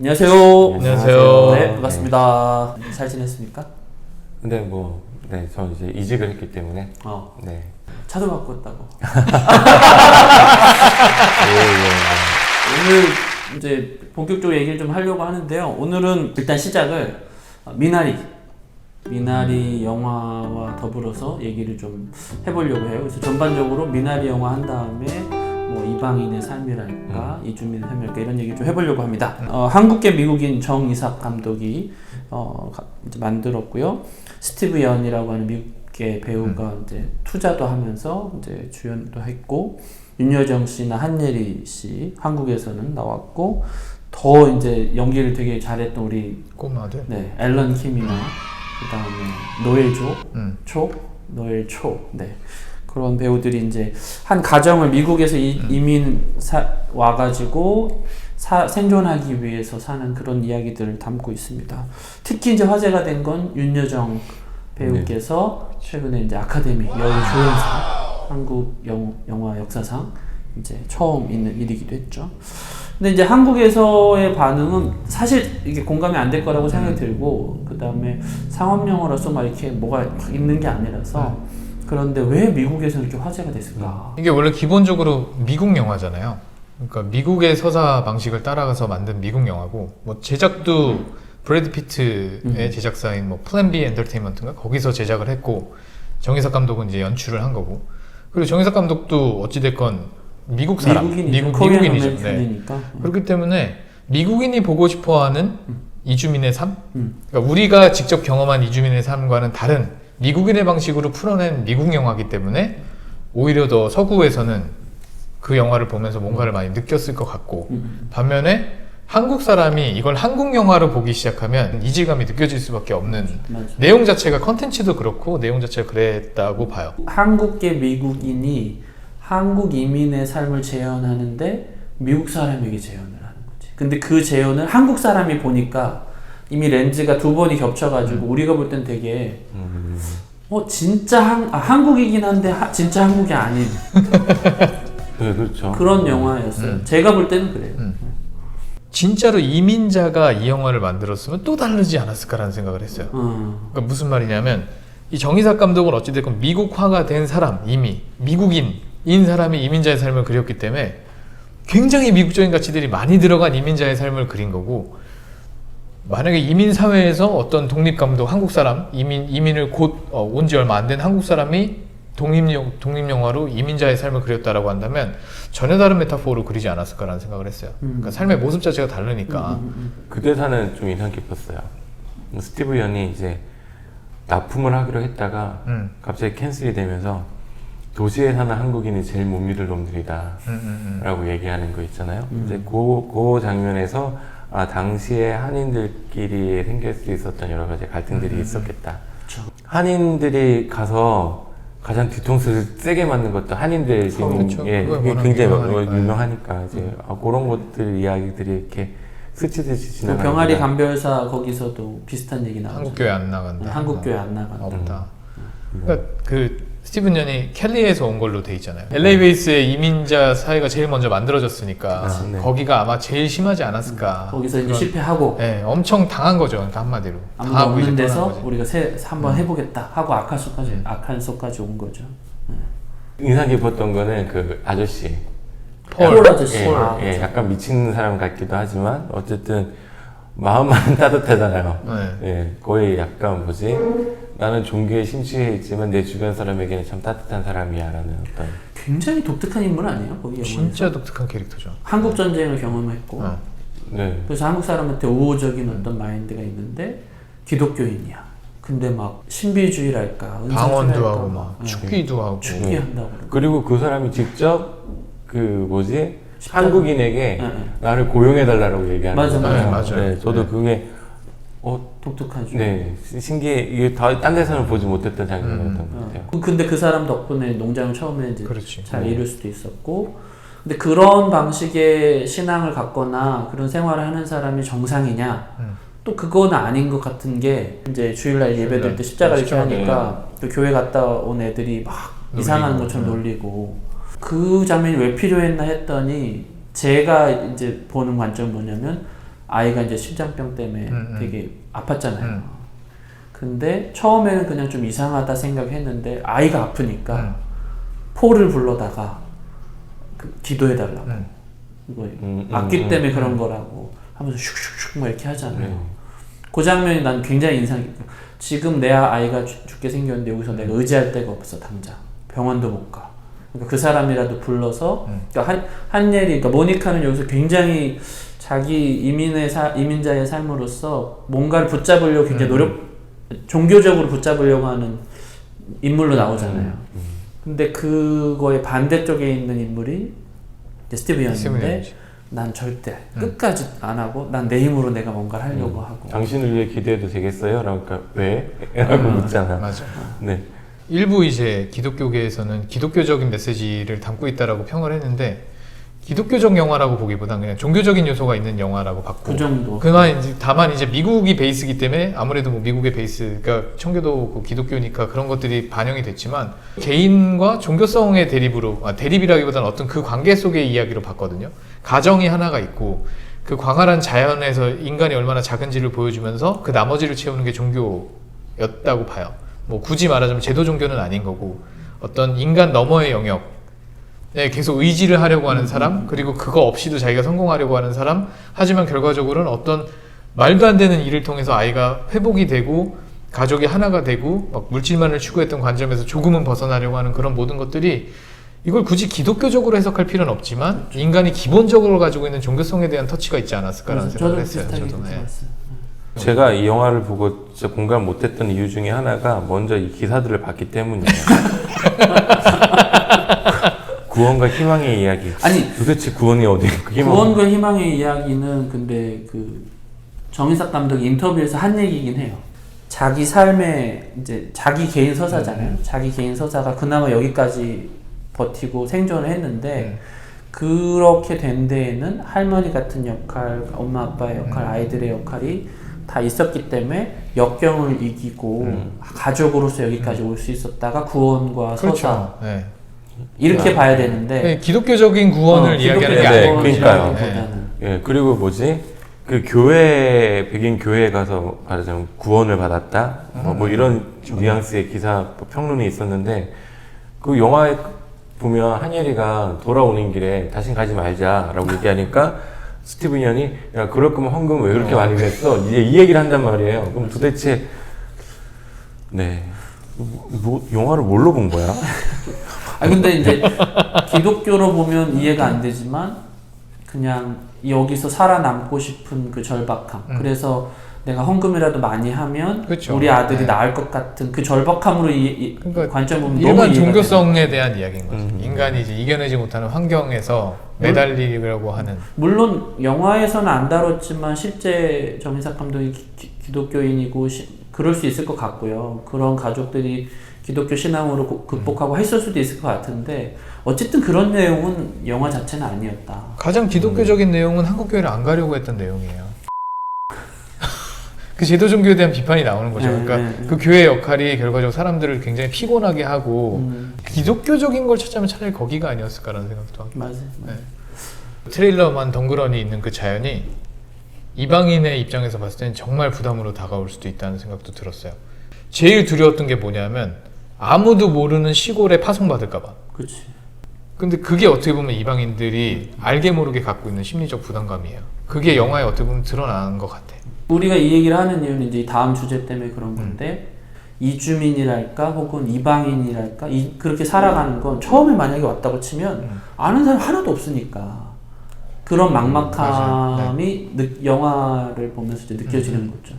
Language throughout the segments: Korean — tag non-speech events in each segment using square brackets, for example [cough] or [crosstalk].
안녕하세요. 안녕하세요. 네, 반갑습니다. 잘 지냈습니까? 근데 뭐, 네, 저 이제 이직을 했기 때문에, 어, 네. 차도 바꿨다고. [laughs] 예, 오늘 이제 본격적으로 얘기를 좀 하려고 하는데요. 오늘은 일단 시작을 어, 미나리. 미나리 영화와 더불어서 얘기를 좀 해보려고 해요. 그래서 전반적으로 미나리 영화 한 다음에 뭐 이방인의 삶이랄까 이주민의 삶이랄까 이런 얘기 좀 해보려고 합니다. 어, 한국계 미국인 정이삭 감독이 어, 가- 이제 만들었고요. 스티브 연이라고 하는 미국계 배우가 이제 투자도 하면서 이제 주연도 했고 윤여정 씨나 한예리 씨 한국에서는 나왔고 더 이제 연기를 되게 잘했던 우리 꼬마들. 네 앨런 킴이나 그다음에 노엘 조 음. 초 노엘 초 네. 그런 배우들이 이제 한 가정을 미국에서 이, 이민 사, 와가지고 사, 생존하기 위해서 사는 그런 이야기들을 담고 있습니다. 특히 이제 화제가 된 건 윤여정 배우께서 최근에 이제 아카데미 여우 조연상 한국 영, 영화 역사상 이제 처음 있는 일이기도 했죠. 근데 이제 한국에서의 반응은 사실 이게 공감이 안 될 거라고 생각이 들고 그 다음에 상업 영화로서 막 이렇게 뭐가 막 있는 게 아니라서 그런데 왜 미국에서 이렇게 화제가 됐을까? 이게 원래 기본적으로 미국 영화잖아요. 그러니까 미국의 서사 방식을 따라가서 만든 미국 영화고 뭐 제작도 브래드 피트의 음. 제작사인 뭐 플랜 B 엔터테인먼트인가 거기서 제작을 했고 정희석 감독은 이제 연출을 한 거고 그리고 정희석 감독도 어찌 됐건 미국 사람, 미국인이죠. 미국 미국인이죠. 네. 아메리칸이니까. 그렇기 때문에 미국인이 보고 싶어하는 이주민의 삶, 음. 그러니까 우리가 직접 경험한 이주민의 삶과는 다른 미국인의 방식으로 풀어낸 미국 영화이기 때문에 오히려 더 서구에서는 그 영화를 보면서 뭔가를 많이 느꼈을 것 같고 음. 반면에 한국 사람이 이걸 한국 영화로 보기 시작하면 이질감이 느껴질 수밖에 없는 맞아. 내용 자체가 컨텐츠도 그렇고 내용 자체가 그랬다고 봐요. 한국계 미국인이 한국 이민의 삶을 재현하는데 미국 사람에게 재현을 하는 거지. 근데 그 재현을 한국 사람이 보니까 이미 렌즈가 두 번이 겹쳐가지고 우리가 볼 땐 되게 음, 어 진짜 한 아, 한국이긴 한데 하- 진짜 한국이 아닌 [laughs] 네, 그렇죠. 그런 영화였어요. 음. 제가 볼 때는 그래요. 음. 진짜로 이민자가 이 영화를 만들었으면 또 다르지 않았을까라는 생각을 했어요. 어. 그러니까 무슨 말이냐면 이 정의삭 감독은 어찌됐건 미국화가 된 사람 이미 미국인 인 사람이 이민자의 삶을 그렸기 때문에 굉장히 미국적인 가치들이 많이 들어간 이민자의 삶을 그린 거고 만약에 이민 사회에서 어떤 독립 감독 한국 사람 이민 이민을 곧 온 지 얼마 안 된 한국 사람이 독립 영 독립 영화로 이민자의 삶을 그렸다라고 한다면 전혀 다른 메타포로 그리지 않았을까라는 생각을 했어요. 그러니까 삶의 모습 자체가 다르니까. 그 대사는 좀 인상 깊었어요. 스티브 연이 이제 납품을 하기로 했다가 음, 갑자기 캔슬이 되면서 도시에 사는 한국인이 제일 못 믿을 놈들이다. 음, 음, 라고 얘기하는 거 있잖아요. 이제 그, 그 장면에서 아, 당시에 한인들끼리 생길 수 있었던 여러 가지 갈등들이 있었겠다. 그쵸. 한인들이 가서 가장 뒤통수를 세게 맞는 것도 한인들. 그쵸. 예, 굉장히 유명하니까요. 유명하니까 이제 아, 그런 것들 이야기들이 이렇게 스치듯이 그 지나가는 병아리. 감별사 거기서도 비슷한 얘기 나오죠. 한국 교회 안 나간다. 한국 교회 안 나간다. 없다. 그러니까 그 스티븐 연이 캘리에서 온 걸로 돼 있잖아요. LA 베이스의 이민자 사회가 제일 먼저 만들어졌으니까 아, 네. 거기가 아마 제일 심하지 않았을까. 거기서 이제 그런- 실패하고 네, 엄청 당한 거죠. 그러니까 한마디로. 아무도 당하고 이제 없는 떠난 데서 거지. 음. 우리가 새, 한번 해보겠다 하고 아칸소까지 아칸소까지 온 거죠. 인상 깊었던 거는 그 아저씨. 폴 아저씨. 예, 아, 예. 약간 미친 사람 같기도 하지만 어쨌든 마음만 [laughs] 따뜻하잖아요. 네. 예, 거의 약간 뭐지? 나는 종교에 심취해 있지만 내 주변 사람에게는 참 따뜻한 사람이야라는 어떤 굉장히 독특한 인물 아니에요? 거기 영화에서? 진짜 독특한 캐릭터죠. 한국 전쟁을 경험했고 어. 네. 그래서 한국 사람한테 우호적인 어떤 마인드가 있는데 기독교인이야. 근데 막 신비주의랄까 방언도 은사주의랄까 하고 막 예. 축기도 하고. 축기한다고 그러고 그리고 그 사람이 직접 그 뭐지. 한국인에게 예, 예. 나를 고용해 달라고 얘기하는 맞아, 거잖아요. 맞아. 네, 저도 네. 그게 어, 독특하죠. 네 신기해 이게 다딴 데서는 보지 못했던 장면이었던 것 어. 같아요. 그- 근데 그 사람 덕분에 농장을 처음에 이제 그렇지. 잘 네. 이룰 수도 있었고 근데 그런 방식의 신앙을 갖거나 그런 생활을 하는 사람이 정상이냐 음. 또 그건 아닌 것 같은 게 이제 주일날 예배들 때 십자가 이렇게 십자가, 하니까 또 교회 갔다 온 애들이 막 이상한 놀리고, 것처럼 음. 놀리고 그 장면이 왜 필요했나 했더니 제가 이제 보는 관점은 뭐냐면 아이가 이제 심장병 때문에 음, 음. 되게 아팠잖아요. 음. 근데 처음에는 그냥 좀 이상하다 생각했는데 아이가 아프니까 음. 포를 불러다가 그 기도해달라고 음. 이거 음, 음, 악기 음, 때문에 음. 그런 거라고 하면서 슉슉슉 막 이렇게 하잖아요. 네. 그 장면이 난 굉장히 인상 깊고 지금 내 아이가 죽- 죽게 생겼는데 여기서 내가 의지할 데가 없어 당장 병원도 못 가. 그러니까 그 사람이라도 불러서 음. 그러니까 한 한예리 그러니까 모니카는 여기서 굉장히 자기 이민의 사, 이민자의 삶으로서 뭔가를 붙잡으려고 굉장히 음. 노력 종교적으로 붙잡으려고 하는 인물로 나오잖아요. 음. 근데 그거의 반대쪽에 있는 인물이 이제 스티브 연인데 스티븐 난 절대 음. 끝까지 안 하고 난 내 힘으로 내가 뭔가를 하려고 하고 당신을 위해 기도해도 되겠어요? 라고 그러니까 왜? [laughs] 라고 음. 묻잖아. 맞아. 네. 일부 이제 기독교계에서는 기독교적인 메시지를 담고 있다라고 평을 했는데 기독교적 영화라고 보기보단 그냥 종교적인 요소가 있는 영화라고 봤고 그 정도. 그만 이제 다만 이제 미국이 베이스기 때문에 아무래도 뭐 미국의 베이스가 청교도 그 기독교니까 그런 것들이 반영이 됐지만 개인과 종교성의 대립으로 아, 대립이라기보다는 어떤 그 관계 속의 이야기로 봤거든요. 가정이 하나가 있고 그 광활한 자연에서 인간이 얼마나 작은지를 보여주면서 그 나머지를 채우는 게 종교였다고 봐요. 뭐 굳이 말하자면 제도 종교는 아닌 거고 어떤 인간 너머의 영역 네, 계속 의지를 하려고 하는 사람, 그리고 그거 없이도 자기가 성공하려고 하는 사람, 하지만 결과적으로는 어떤 말도 안 되는 일을 통해서 아이가 회복이 되고, 가족이 하나가 되고, 막 물질만을 추구했던 관점에서 조금은 벗어나려고 하는 그런 모든 것들이 이걸 굳이 기독교적으로 해석할 필요는 없지만, 인간이 기본적으로 가지고 있는 종교성에 대한 터치가 있지 않았을까라는 생각을 저도 했어요. 비슷하게 저도. 네. 들어봤어요. 제가 이 영화를 보고 진짜 공감 못했던 이유 중에 하나가 먼저 이 기사들을 봤기 때문이에요. [laughs] 구원과 희망의 이야기. 아니 도대체 구원이 어디 희망? 구원과 희망의 이야기는 근데 그 정인석 감독이 인터뷰에서 한 얘기긴 해요. 자기 삶의 이제 자기 개인 서사잖아요. 자기 개인 서사가 그나마 여기까지 버티고 생존을 했는데 음. 그렇게 된 데에는 할머니 같은 역할, 엄마 아빠의 역할, 음. 아이들의 역할이 다 있었기 때문에 역경을 이기고 음. 가족으로서 여기까지 올 수 있었다가 구원과 서사 그렇죠. 네. 이렇게 아, 봐야 되는데 네, 기독교적인 구원을 어, 이야기하는 게 네, 아니고 그러니까요. 구원이라기보다는 예, 그리고 뭐지? 그 교회 백인 교회에 가서 말하자면 구원을 받았다. 뭐, 뭐 이런 뉘앙스의 기사 뭐 평론이 있었는데 그 영화에 보면 한예리가 돌아오는 길에 다신 가지 말자라고 [laughs] 얘기하니까 스티븐 연이 야 그럴 거면 헌금 왜 그렇게 많이 냈어? 이제 이 얘기를 한단 말이에요. 그럼 도대체 네. 뭐, 뭐, 영화를 뭘로 본 거야? [laughs] 아 근데 이제 기독교로 보면 이해가 안 되지만 그냥 여기서 살아남고 싶은 그 절박함. 음. 그래서 내가 헌금이라도 많이 하면 그쵸. 우리 아들이 네. 나을 것 같은 그 절박함으로 이, 이 그러니까 관점 보면 너무 일반 이해가 종교성에 대한 이야기인 거죠. 음. 인간이 이제 이겨내지 못하는 환경에서 매달리려고 하는. 물론 영화에서는 안 다뤘지만 실제 정인삭 감독이 기, 기- 기독교인이고 시, 그럴 수 있을 것 같고요. 그런 가족들이 기독교 신앙으로 고- 극복하고 했을 수도 있을 것 같은데 어쨌든 그런 내용은 영화 자체는 아니었다. 가장 기독교적인 내용은 한국 교회를 안 가려고 했던 내용이에요. [laughs] 그 제도 종교에 대한 비판이 나오는 거죠. 네, 그러니까 네, 네. 그 교회 역할이 결과적으로 사람들을 굉장히 피곤하게 하고 음, 기독교적인 걸 찾자면 차라리 거기가 아니었을까라는 생각도 하고. 맞아요. 네. 트레일러만 덩그러니 있는 그 자연이 이방인의 입장에서 봤을 때는 정말 부담으로 다가올 수도 있다는 생각도 들었어요. 제일 두려웠던 게 뭐냐면 아무도 모르는 시골에 파송받을까봐. 그렇지. 근데 그게 어떻게 보면 이방인들이 알게 모르게 갖고 있는 심리적 부담감이에요. 그게 영화에 어떻게 보면 드러나는 것 같아. 우리가 이 얘기를 하는 이유는 이제 이 다음 주제 때문에 그런 건데 이주민이랄까 혹은 이방인이랄까 이, 그렇게 살아가는 건 처음에 만약에 왔다고 치면 음. 아는 사람 하나도 없으니까 그런 막막함이 맞아요. 느- 영화를 보면서 이제 느껴지는 음. 거죠.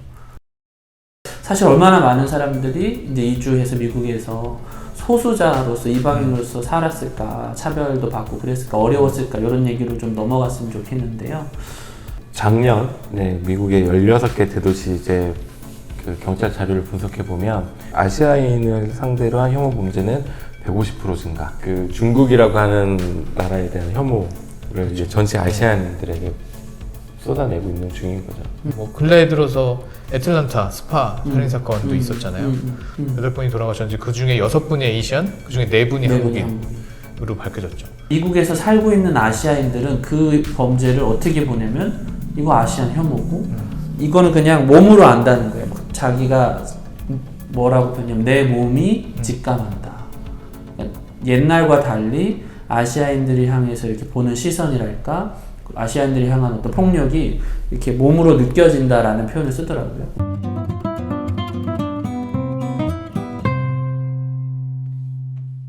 사실 얼마나 많은 사람들이 이제 이주해서 미국에서 소수자로서 이방인으로서 살았을까 차별도 받고 그랬을까 어려웠을까 이런 얘기로 좀 넘어갔으면 좋겠는데요. 작년 네, 미국의 16개 대도시 이제 그 경찰 자료를 분석해 보면 아시아인을 상대로 한 혐오 범죄는 150% 증가. 그 중국이라고 하는 나라에 대한 혐오를 이제 전체 아시아인들에게 쏟아내고 있는 중인 거죠. 뭐 근래에 들어서 애틀란타 스파 살인 사건도 음, 있었잖아요. 음, 음, 음. 여덟 분이 돌아가셨는데 그 중에 여섯 분이 에이시안, 그 중에 네 분이 네 분이 한국인으로 한국인. 밝혀졌죠. 미국에서 살고 있는 아시아인들은 그 범죄를 어떻게 보냐면 이거 아시안 혐오고 이거는 그냥 몸으로 안다는 거예요. 자기가 뭐라고 표현하면 내 몸이 직감한다. 옛날과 달리 아시아인들이 향해서 이렇게 보는 시선이랄까 아시아인들이 향한 어떤 폭력이 이렇게 몸으로 느껴진다라는 표현을 쓰더라고요.